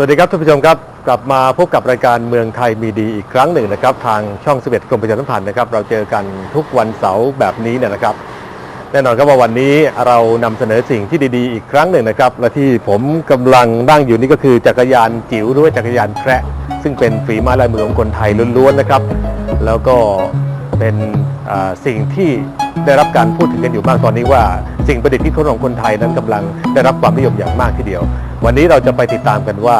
สวัสดีครับท่านผู้ชมครับ กลับมาพบกับรายการเมืองไทยมีดีอีกครั้งหนึ่งนะครับ ทางช่อง11กรมประชาสัมพันธ์นะครับ เราเจอกันทุกวันเสาร์แบบนี้เนี่ยนะครับ แน่นอนครับว่าวันนี้เรานำเสนอสิ่งที่ดีๆ อีกครั้งหนึ่งนะครับ และที่ผมกำลังนั่งอยู่นี่ก็คือจักรยานจิ๋วหรือว่าจักรยานแคระซึ่งเป็นฝีไม้ลายมือของคนไทยล้วนๆนะครับ แล้วก็เป็นสิ่งที่ ได้รับการพูดถึงกันอยู่มากตอนนี้ว่า สิ่งประดิษฐ์ที่คนของคนไทยนั้นกำลังได้รับความนิยมอย่างมากทีเดียว วันนี้เราจะไปติดตามกันว่า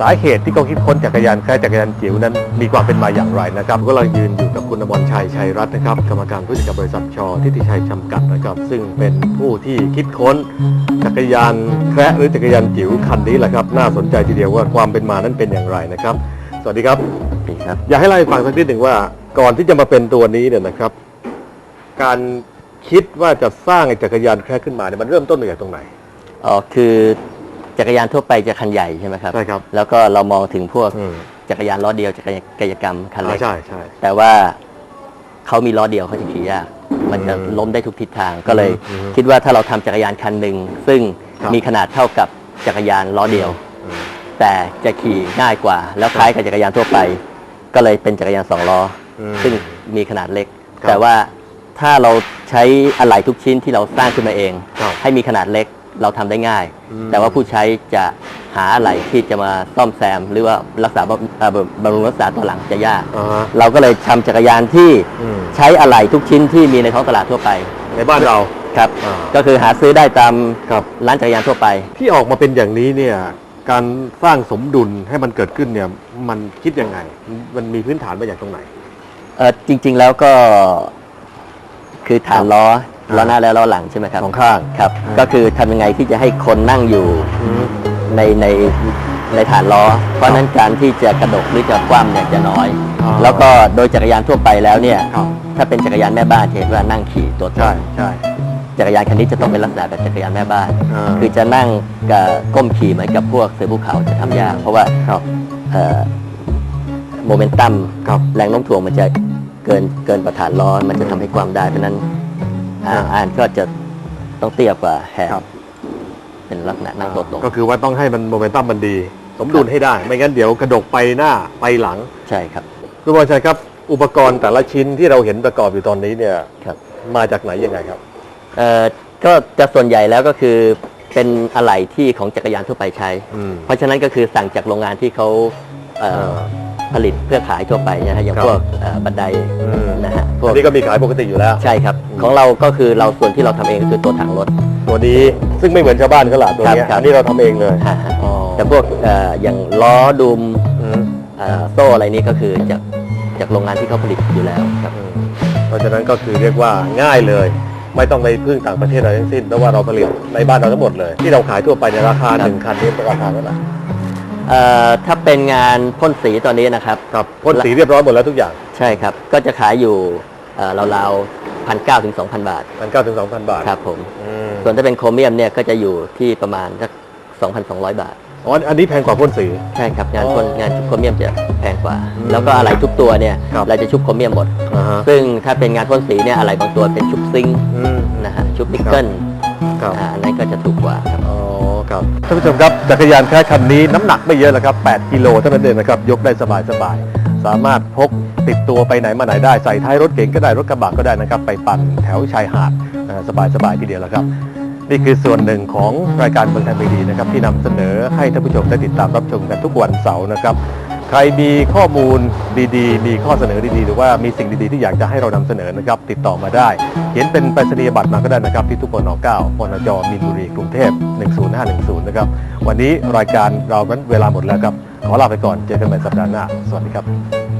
สาเหตุที่เขาคิดค้นจักรยานแคระจักรยานจิ๋วนั้นมีความเป็นมาอย่างไรนะครับก็เรายืนอยู่กับคุณอมรชัยชัยรัตน์นะครับกรรมการผู้จัดการบริษัทชอทิติชัยจำกัดนะครับ ซึ่งเป็นผู้ที่คิดค้นจักรยานแคระหรือจักรยานจิ๋วคันนี้แหละครับน่าสนใจทีเดียวว่าความเป็นมานั้นเป็นอย่างไรนะครับ สวัสดีครับสวัสดีครับ อยากให้เล่าให้ฟังสักนิดหนึ่งว่าก่อนที่จะมาเป็นตัวนี้เนี่ยนะครับ การคิดว่าจะสร้างไอ้จักรยานแคระขึ้นมาเนี่ยมันเริ่มต้นมาจากตรงไหน อ๋อคือจักรยานทั่วไปจะคันใหญ่ใช่ไหมครับใช่ครับ แล้วก็เรามองถึงพวกอืมจักรยานล้อเดียวจักรยานกายกรรมคันอ่าเล็กใช่ใช่แต่ว่าเขามีล้อเดียวเขาจะขี่ยาก มันจะอืมล้มได้ทุกทิศทางก็เลยอืมคิดว่าถ้าเราทำจักรยานคันหนึ่งซึ่งครับ มีขนาดเท่ากับจักรยานล้อเดียว อืม แต่จะขี่ง่ายกว่า แล้วคล้ายกับจักรยานทั่วไป ก็เลยเป็นจักรยานสองล้ออมซึ่งมีขนาดเล็ก ครับ แต่ว่า ถ้าเราใช้อะไหล่ทุกชิ้นที่เราสร้างขึ้นมาเอง ครับให้มีขนาดเล็กเราทำได้ง่าย อืม แต่ว่าผู้ใช้จะหาอะไหล่ที่จะมาซ่อมแซม หรือว่ารักษาบำเอ่อบำรุงรักษาตัวหลังจะยาก อ่าฮะ เราก็เลยทำจักรยานที่อืม ใช้อะไหล่ทุกชิ้นที่มีในท้องตลาดทั่วไปในบ้านเรา ครับ อ่า ก็คือหาซื้อได้ตามครับ ร้านจักรยานทั่วไป ที่ออกมาเป็นอย่างนี้เนี่ย การสร้างสมดุลให้มันเกิดขึ้นเนี่ย มันคิดยังไง มันมีพื้นฐานมาจากตรงไหน เออจริงๆแล้วก็ คือฐานล้อครับล้อหน้าและล้อหลังใช่ไหมครับสองข้างครับอ่าก็คือทำยังไงที่จะให้คนนั่งอยู่อืมในในในฐานล้อ เพราะฉะนั้นการที่จะกระดกหรือจะคว่ำเนี่ยจะน้อยอ่าแล้วก็โดยจักรยานทั่วไปแล้วเนี่ยครับ ถ้าเป็นจักรยานแม่บ้านจะเห็นว่านั่งขี่ตัวตรใช่งใช่ จักรยานคันนี้จะต้องเป็นลักษณะแบบจักรยานแม่บ้าน อ่า คือจะนั่งกับก้มขี่เหมือนกับพวกเสือภูเขาจะทำยากเพราะว่าครับเอ่อโมเมนตัมครับ แรงโน้มถ่วงมันจะ เกินเกินประฐานล้อมันจะทำให้ความได้เพราะฉะนั้นอ่าอ่าอ่านก็จะต้องเตี้ยกว่าแหกครับ เป็นลักษณะนั่งตัวตรงก็คือว่าต้องให้มันโมเมนตัมมันดี สมดุลให้ได้ ไม่งั้นเดี๋ยวกระดกไปหน้าไปหลังใช่ครับ คุณบอลชัยครับ อุปกรณ์แต่ละชิ้นที่เราเห็นประกอบอยู่ตอนนี้เนี่ยครับ มาจากไหนยังไงครับ เอ่อก็จะส่วนใหญ่แล้วก็คือเป็นอะไหล่ที่ของจักรยานทั่วไปใช้ อืมเพราะฉะนั้นก็คือสั่งจากโรงงานที่เขาเอ่อเออ ผลิตเพื่อขายทั่วไปนะฮะอย่างครับพวกเอ่อบันไดอืม นะฮะพวอักนนี้ก็มีขายปกติอยู่แล้ว ใช่ครับอืมของเราก็คือเราส่วนที่เราทำเองก็คือตัวถังรถ ตัวนี้ซึ่งไม่เหมือนชาวบ้านเขาละตัวเนี้ยครับครับ อันนี้เราทำเองเลยฮะฮะอ๋อแต่พวกเอ่ออย่างล้อดุมอืมเอ่อโซ่อะไรนี้ก็คือจากจากโรงงานที่เขาผลิตอยู่แล้วครับ อืมเพราะฉะนั้นก็คือเรียกว่าง่ายเลย ไม่ต้องไปพึ่งต่างประเทศอะไรทั้งสิ้นเพราะว่าเราผลิตในบ้านเราทั้งหมดเลย ที่เราขายทั่วไปในราคาครับ หนึ่งคันนี้ราคาเท่าไหร่ เอ่อถ้าเป็นงานพ่นสีตอนนี้นะครับ ครับพ่นสีเรียบร้อยหมดแล้วทุกอย่างใช่ครับ ก็จะขายอยู่เอ่อราวๆพันเก้าถึงสองพันบาทมันเก้าถึงสองพันบาทครับผมอืมส่วนถ้าเป็นโครเมียมเนี่ยก็จะอยู่ที่ประมาณสัก2,200บาท อ๋ออันนี้แพงกว่าพ่นสี ใช่ครับงานอ๋อพ่นงานชุบโครเมียมจะแพงกว่า อืมแล้วก็อะไหล่ทุกตัวเนี่ยครับ เราจะชุบโครเมียมหมด อ่าฮะซึ่งถ้าเป็นงานพ่นสีเนี่ยอะไหล่บางตัวเป็นชุบซิงค์อืมนะฮะชุบนิกเกิลครับ อ่าอันนั้นก็จะถูกกว่าครับอ๋อ ครับท่านผู้ชมครับจักรยานแค่คันนี้น้ำหนักไม่เยอะแล้วครับ 8 กิโลเท่านั้นเองนะครับ ยกได้สบายสบายๆสามารถพกติดตัวไปไหนมาไหนได้ใส่ท้ายรถเก๋งก็ได้รถกระบะก็ได้นะครับ ไปปั่นแถวชายหาดสบายสบายๆทีเดียวแล้วครับ นี่คือส่วนหนึ่งของรายการเมืองไทยม่ดีนะครับที่นำเสนอให้ท่านผู้ชมได้ติดตามรับชมกันทุกวันเสาร์นะครับ ใครมีข้อมูลดีๆ มีข้อเสนอดีๆ หรือว่ามีสิ่งดีๆ ที่อยากจะให้เรานำเสนอนะครับ ติดต่อมาได้ เขียนเป็นไปรษณียบัตรมาก็ได้นะครับ ที่ทุกปน9ปนจมินบุรีกรุงเทพ 10510 นะครับ วันนี้รายการเรานั้นเวลาหมดแล้วครับ ขอลาไปก่อน เจอกันใหม่สัปดาห์หน้า สวัสดีครับ